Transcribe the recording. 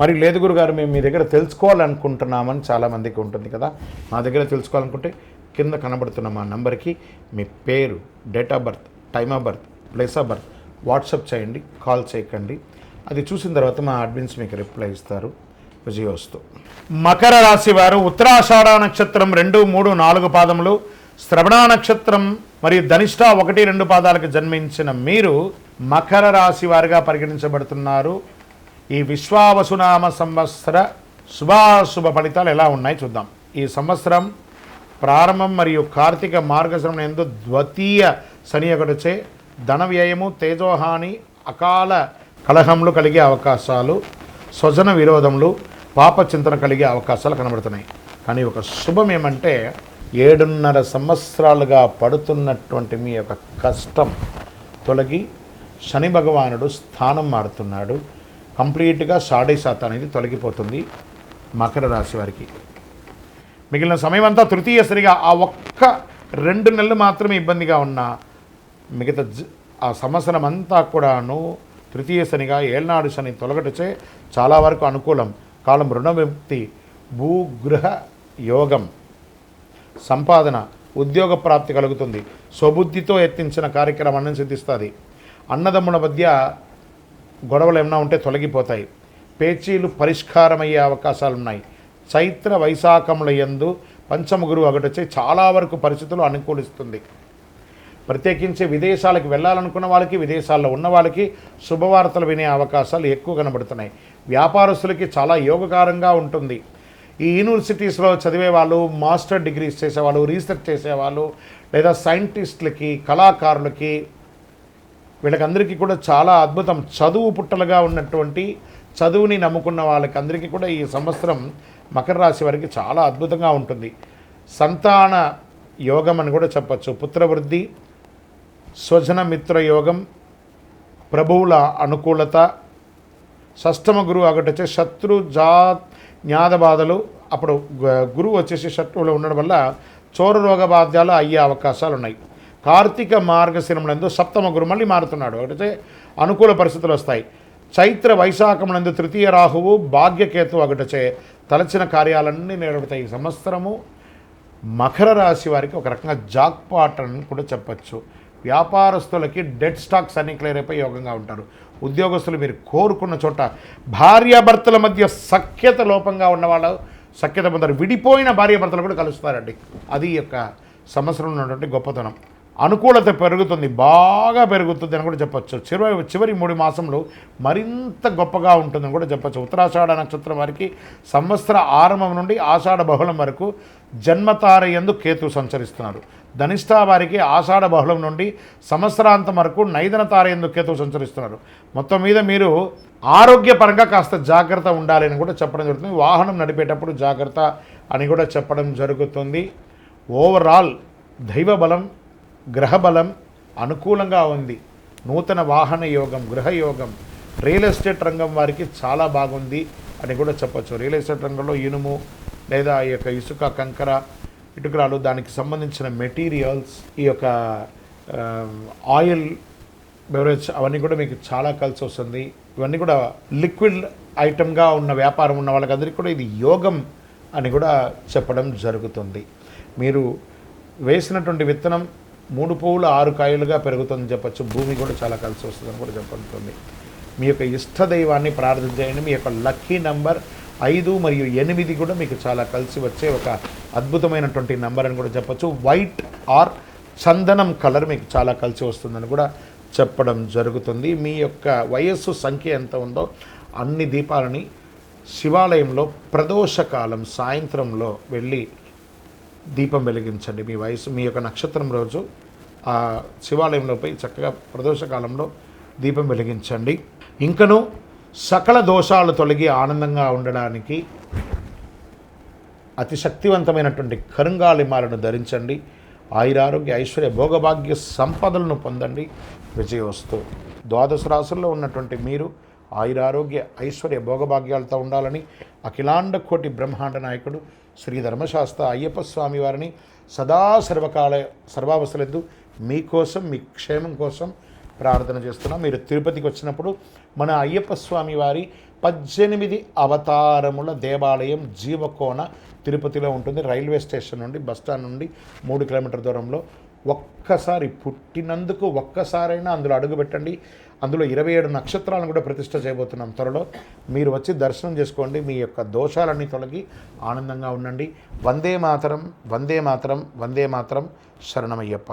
మరి లేదు గురుగారు మేము మీ దగ్గర తెలుసుకోవాలనుకుంటున్నామని చాలామందికి ఉంటుంది కదా. మా దగ్గర తెలుసుకోవాలనుకుంటే కింద కనబడుతున్న మా నంబర్కి మీ పేరు date of birth time of birth place of birth WhatsApp చేయండి కాల్ చేయకండి. అది చూసిన తర్వాత మా అడ్మిన్స్ మీకు రిప్లై ఇస్తారు. విజయోస్తు. మకర రాశి వారు ఉత్తరాషాఢ నక్షత్రం రెండు మూడు నాలుగు పాదములు శ్రవణ నక్షత్రం మరియు ధనిష్ట ఒకటి రెండు పాదాలకు జన్మించిన మీరు మకర రాశి వారిగా పరిగణించబడుతున్నారు. ఈ విశ్వావసునామ సంవత్సర శుభాశుభ ఫలితాలు ఎలా ఉన్నాయి చూద్దాం. ఈ సంవత్సరం ప్రారంభం మరియు కార్తీక మార్గశ్రమం ఎందు ద్వితీయ శని ఒకటిచే ధన వ్యయము తేజోహాని అకాల కలహములు కలిగే అవకాశాలు స్వజన విరోధములు పాపచింతన కలిగే అవకాశాలు కనబడుతున్నాయి. కానీ ఒక శుభం ఏమంటే ఏడున్నర సంవత్సరాలుగా పడుతున్నటువంటి మీ యొక్క కష్టం తొలగి శని భగవానుడు స్థానం మారుతున్నాడు. కంప్లీట్గా సాడే శాతం అనేది తొలగిపోతుంది మకర రాశి వారికి. మిగిలిన సమయం అంతా తృతీయ సరిగా ఆ ఒక్క రెండు నెలలు మాత్రమే ఇబ్బందిగా ఉన్న మిగతా జ- ఆ సంవత్సరం అంతా కూడాను తృతీయ శనిగా ఏళ్నాడు శని తొలగటచే చాలా వరకు అనుకూలం. కాలం రుణ విముక్తి భూగృహ యోగం సంపాదన ఉద్యోగ ప్రాప్తి కలుగుతుంది. స్వబుద్ధితో ఎత్తించిన కార్యక్రమాన్ని సిద్ధిస్తుంది. అన్నదమ్ముల మధ్య గొడవలు ఏమైనా ఉంటే తొలగిపోతాయి. పేచీలు పరిష్కారమయ్యే అవకాశాలు ఉన్నాయి చైత్ర వైశాఖముల యందు పంచమగురు ఒకటొచ్చి చాలా వరకు పరిస్థితులు అనుకూలిస్తుంది. ప్రత్యేకించి విదేశాలకు వెళ్ళాలనుకున్న వాళ్ళకి విదేశాల్లో ఉన్న వాళ్ళకి శుభవార్తలు వినే అవకాశాలు ఎక్కువ కనబడుతున్నాయి. వ్యాపారస్తులకి చాలా యోగకారంగా ఉంటుంది. ఈ యూనివర్సిటీస్లో చదివే వాళ్ళు మాస్టర్ డిగ్రీస్ చేసేవాళ్ళు రీసెర్చ్ చేసేవాళ్ళు లేదా సైంటిస్టులకి కళాకారులకి వీళ్ళకందరికీ కూడా చాలా అద్భుతం. చదువు పుట్టలుగా ఉన్నటువంటి చదువుని నమ్ముకున్న వాళ్ళకి అందరికీ కూడా ఈ సంవత్సరం మకర రాశి వారికి చాలా అద్భుతంగా ఉంటుంది. సంతాన యోగం అని కూడా చెప్పచ్చు. పుత్రవృద్ధి స్వజన మిత్ర యోగం ప్రభువుల అనుకూలత షష్టమ గురువు ఒకటి వచ్చే శత్రు జా జ్ఞాద బాధలు అప్పుడు గురువు వచ్చేసి శత్రువులు ఉండడం వల్ల చోర రోగ బాధ్యాలు అయ్యే అవకాశాలు ఉన్నాయి కార్తీక మార్గశిరములందు సప్తమ గురు మళ్ళీ మారుతున్నాడు. అంటే అనుకూల పరిస్థితులు వస్తాయి. చైత్ర వైశాఖమునందు తృతీయ రాహువు భాగ్యకేతు ఒకటిచే తలచిన కార్యాలన్నీ నెరవేరుతాయి. ఈ సంవత్సరము మకర రాశి వారికి ఒక రకంగా జాక్పాట్ అని కూడా చెప్పచ్చు. వ్యాపారస్తులకి డెడ్ స్టాక్స్ అన్ని క్లియర్ అయిపోయి యోగంగా ఉంటారు. ఉద్యోగస్తులు మీరు కోరుకున్న చోట భార్యాభర్తల మధ్య సఖ్యత లోపంగా ఉన్నవాళ్ళు సఖ్యత పొందారు. విడిపోయిన భార్యాభర్తలు కూడా కలుస్తారండి. అది యొక్క సంవత్సరంలో ఉన్నటువంటి గొప్పతనం. అనుకూలత పెరుగుతుంది బాగా పెరుగుతుంది అని కూడా చెప్పచ్చు. చివరి చివరి మూడు మాసంలో మరింత గొప్పగా ఉంటుందని కూడా చెప్పచ్చు. ఉత్తరాషాఢ నక్షత్రం వారికి సంవత్సర ఆరంభం నుండి ఆషాఢ బహుళం వరకు జన్మతార ఎందు కేతు సంచరిస్తున్నారు. ధనిష్ట వారికి ఆషాఢ బహుళం నుండి సంవత్సరాంతం వరకు నైదన తార ఎందు కేతు సంచరిస్తున్నారు. మొత్తం మీద మీరు ఆరోగ్యపరంగా కాస్త జాగ్రత్త ఉండాలి అని కూడా చెప్పడం జరుగుతుంది. వాహనం నడిపేటప్పుడు జాగ్రత్త అని కూడా చెప్పడం జరుగుతుంది. ఓవరాల్ దైవ బలం గ్రహబలం అనుకూలంగా ఉంది. నూతన వాహన యోగం గృహయోగం రియల్ ఎస్టేట్ రంగం వారికి చాలా బాగుంది అని కూడా చెప్పొచ్చు. రియల్ ఎస్టేట్ రంగంలో ఇనుము లేదా ఈ యొక్క ఇసుక కంకర ఇటుకరాలు దానికి సంబంధించిన మెటీరియల్స్ ఈ యొక్క ఆయిల్ బెవరేజ్ అవన్నీ కూడా మీకు చాలా కలిసి వస్తుంది. ఇవన్నీ కూడా లిక్విడ్ ఐటమ్గా ఉన్న వ్యాపారం ఉన్న వాళ్ళకందరికీ కూడా ఇది యోగం అని కూడా చెప్పడం జరుగుతుంది. మీరు వేసినటువంటి విత్తనం మూడు పువ్వులు ఆరు కాయలుగా పెరుగుతుందని చెప్పొచ్చు. భూమి కూడా చాలా కలిసి వస్తుందని కూడా చెప్పబడుతుంది. మీ యొక్క ఇష్ట దైవాన్ని ప్రార్థించేయండి. మీ యొక్క లక్కీ నంబర్ ఐదు మరియు ఎనిమిది కూడా మీకు చాలా కలిసి వచ్చే ఒక అద్భుతమైనటువంటి నంబర్ అని కూడా చెప్పచ్చు. వైట్ ఆర్ చందనం కలర్ మీకు చాలా కలిసి వస్తుందని కూడా చెప్పడం జరుగుతుంది. మీ యొక్క వయస్సు సంఖ్య ఎంత ఉందో అన్ని దీపాలని శివాలయంలో ప్రదోషకాలం సాయంత్రంలో వెళ్ళి దీపం వెలిగించండి. మీ వయసు మీ యొక్క నక్షత్రం రోజు ఆ శివాలయంలోపై చక్కగా ప్రదోషకాలంలో దీపం వెలిగించండి. ఇంకను సకల దోషాలు తొలగి ఆనందంగా ఉండడానికి అతి శక్తివంతమైనటువంటి కరుంగాలిమాలను ధరించండి. ఆయురారోగ్య ఐశ్వర్య భోగభాగ్య సంపదలను పొందండి. విజయవస్తు. ద్వాదశ రాశుల్లో ఉన్నటువంటి మీరు ఆయురారోగ్య ఐశ్వర్య భోగభాగ్యాలతో ఉండాలని అఖిలాండ కోటి బ్రహ్మాండ నాయకుడు శ్రీ ధర్మశాస్త్ర అయ్యప్ప స్వామి వారిని సదా సర్వకాల సర్వావసరలేదు మీకోసం మీ క్షేమం కోసం ప్రార్థన చేస్తున్నాం. మీరు తిరుపతికి వచ్చినప్పుడు మన అయ్యప్ప స్వామి వారి పద్దెనిమిది అవతారముల దేవాలయం జీవకోన తిరుపతిలో ఉంటుంది. రైల్వే స్టేషన్ నుండి బస్టాండ్ నుండి మూడు కిలోమీటర్ దూరంలో ఒక్కసారి పుట్టినందుకు ఒక్కసారైనా అందులో అడుగుపెట్టండి. అందులో ఇరవై ఏడు నక్షత్రాలను కూడా ప్రతిష్ట చేయబోతున్నాం త్వరలో. మీరు వచ్చి దర్శనం చేసుకోండి. మీ యొక్క దోషాలన్నీ తొలగి ఆనందంగా ఉండండి. వందే మాతరం వందే మాతరం వందే మాతరం శరణమయ్యప్ప.